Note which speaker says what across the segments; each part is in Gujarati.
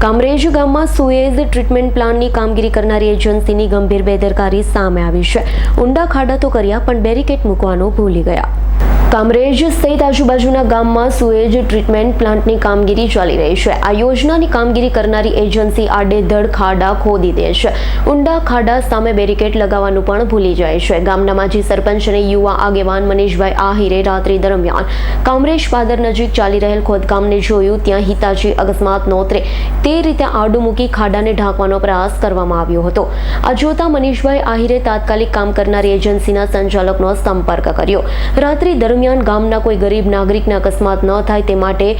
Speaker 1: કામરેજ ગામમાં સુએઝ ટ્રીટમેન્ટ પ્લાન્ટની કામગીરી કરનારી એજન્સીની ગંભીર બેદરકારી સામે આવી છે. ઊંડા ખાડા તો કર્યા, પણ બેરિકેટ મૂકવાનું ભૂલી ગયા. કામરેજ સહિત આજુબાજુના ગામમાં સુએજ ટ્રીટમેન્ટ પ્લાન્ટની કામગીરી ચાલી રહી છે. આ યોજનાની કામગીરી કરનારી એજન્સી આડેધડ ખાડા ખોદી દે છે. ઊંડા ખાડા સામે બેરિકેડ લગાવવાનું પણ ભૂલી જાય છે. ગામના માજી સરપંચ અને યુવા આગેવાન મનીષભાઈ આહિરે રાત્રિ દરમિયાન કામરેજ પાદર નજીક ચાલી રહેલ ખોદકામને જોયું ત્યાં હિતાજી અકસ્માત નોતરે તે રીતે આડું મૂકી ખાડાને ઢાંકવાનો પ્રયાસ કરવામાં આવ્યો હતો. આ જોતા મનીષભાઈ આહિરે તાત્કાલિક કામ કરનારી એજન્સીના સંચાલકનો સંપર્ક કર્યો. રાત્રિ દરમિયાન ગામના કોઈ ગરીબ નાગરિકને અકસ્માત ન થાય તે માટે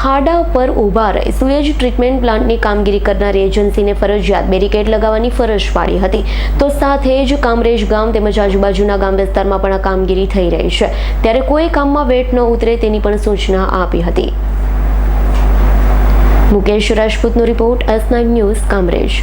Speaker 1: ખાડા પર ઊભા રહી. સુએજ ટ્રીટમેન્ટ પ્લાન્ટની કામગીરી કરનારી એજન્સીને ફરજિયાત બેરિકેડ લગાવવાની ફરજ પાડી હતી. તો સાથે જ કામરેજ ગામ તેમજ આજુબાજુના ગામ વિસ્તારમાં પણ આ કામગીરી થઈ રહી છે. ત્યારે કોઈ કામમાં વેટ ન ઉતરે તેની પણ સૂચના આપી હતી. Mukesh રાજપૂતનો report S nine news Kamrej.